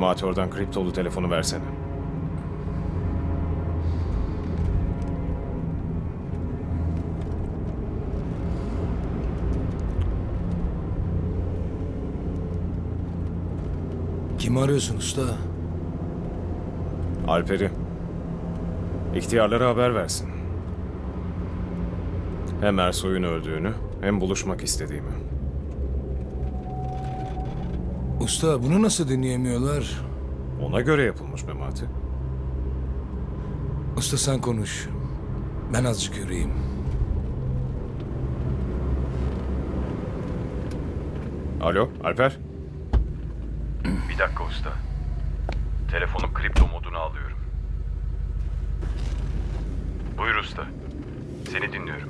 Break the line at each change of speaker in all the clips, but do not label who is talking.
Memati oradan kriptolu telefonu versene.
Kimi arıyorsun usta?
Alper'i. İhtiyarlara haber versin. Hem Ersoy'un öldüğünü hem buluşmak istediğimi.
Usta bunu nasıl dinleyemiyorlar?
Ona göre yapılmış Memati.
Usta sen konuş. Ben azıcık yürüyeyim.
Alo Alper?
Bir dakika usta. Telefonun kripto modunu alıyorum. Buyur usta. Seni dinliyorum.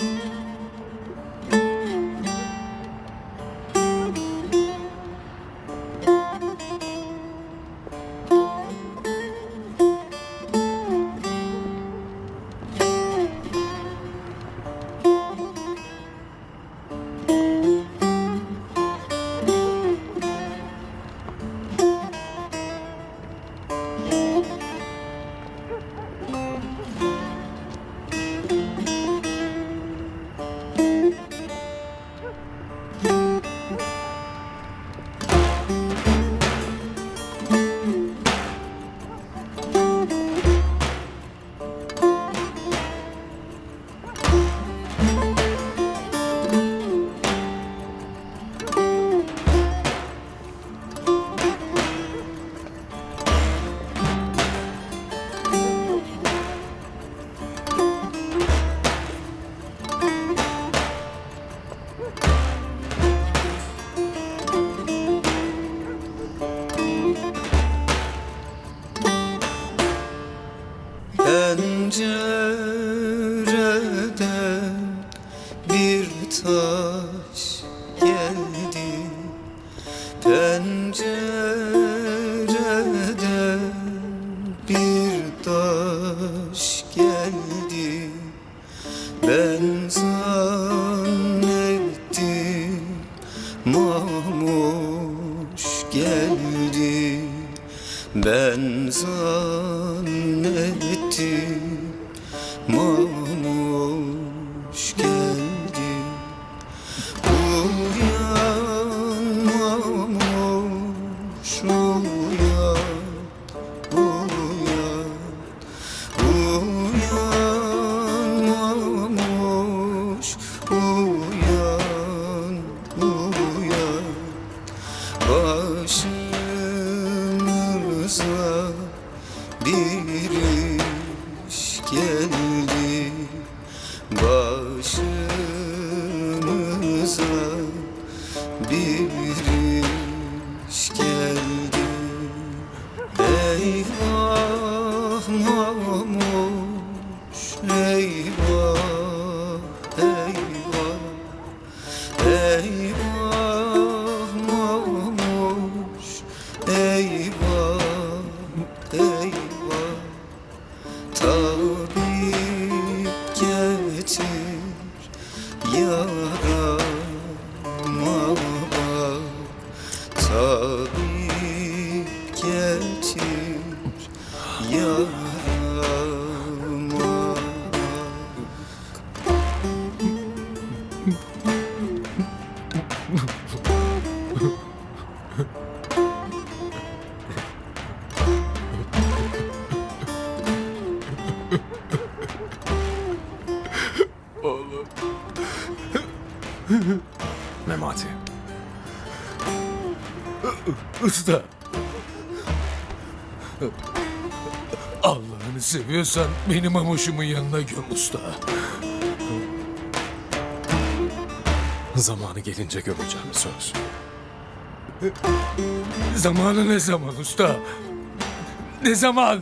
thank you Pencereden bir taş geldi. Pencereden bir taş geldi. Ben zannettim mamuş geldi. Ben zannettim mamuş Başımıza bir geldi. Eyvah mamuş eyvah to
Memati.
Usta. Allah'ını seviyorsan benim amuşumun yanına göm usta.
Zamanı gelince gömeceğim söz.
Zamanı ne zaman usta? Ne zaman?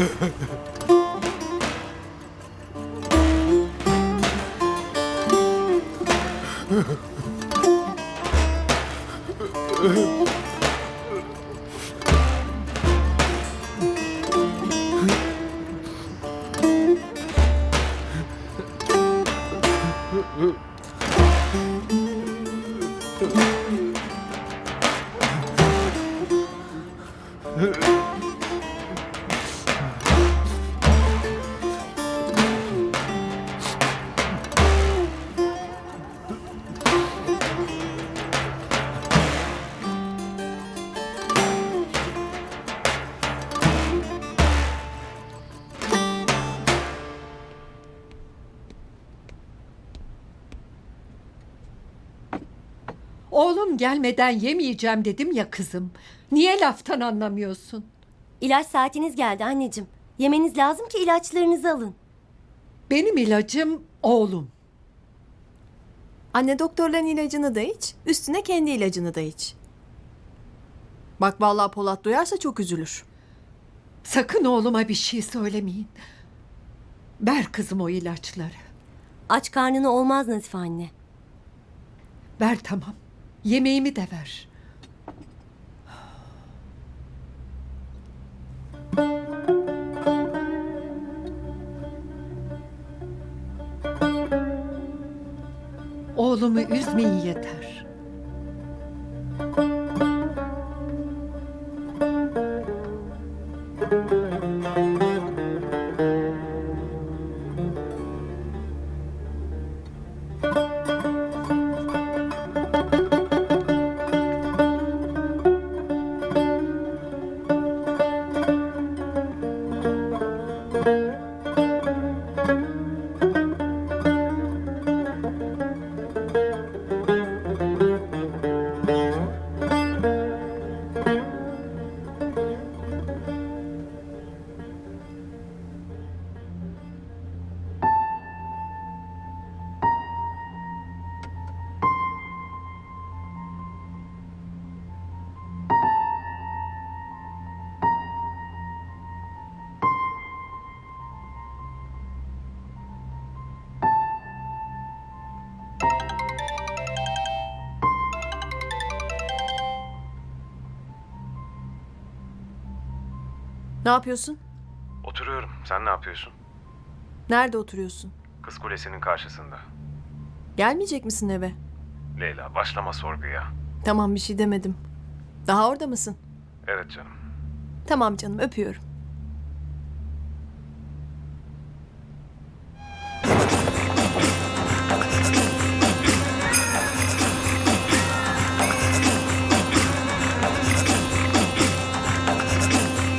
Huh?
Oğlum gelmeden yemeyeceğim dedim ya kızım. Niye laftan anlamıyorsun?
İlaç saatiniz geldi anneciğim. Yemeniz lazım ki ilaçlarınızı alın.
Benim ilacım oğlum.
Anne doktorların ilacını da iç, üstüne kendi ilacını da iç. Bak vallahi Polat duyarsa çok üzülür.
Sakın oğluma bir şey söylemeyin. Ver kızım o ilaçları.
Aç karnına olmaz Nazife anne.
Ver tamam. Yemeğimi de ver. Oğlumu üzmeyin yeter.
Ne yapıyorsun?
Oturuyorum. Sen ne yapıyorsun?
Nerede oturuyorsun?
Kız Kulesi'nin karşısında.
Gelmeyecek misin eve?
Leyla başlama sorguya.
Tamam bir şey demedim. Daha orada mısın?
Evet canım.
Tamam canım öpüyorum.